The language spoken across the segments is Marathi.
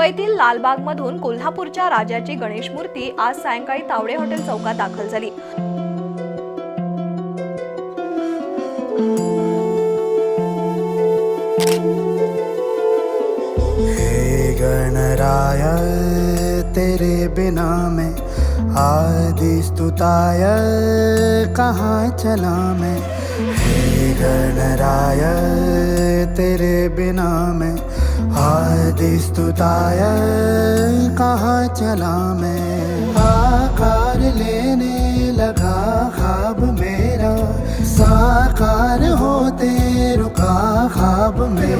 मुंबईतील लालबागमधून कोल्हापूरच्या राजाची गणेश मूर्ती आज सायंकाळी तावडे हॉटेल चौकात दाखल झाली. हे गणराय तेरे बिना मैं आदि स्तुताय कहाँ चला मैं? हे गणराय तेरे बिना मैं आदेश तुताय कहाँ चला मैं? आकार लेने लगा खाब मेरा। साकार होते रुका खाब मेरा।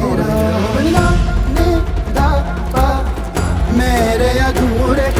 मेरे अधूरे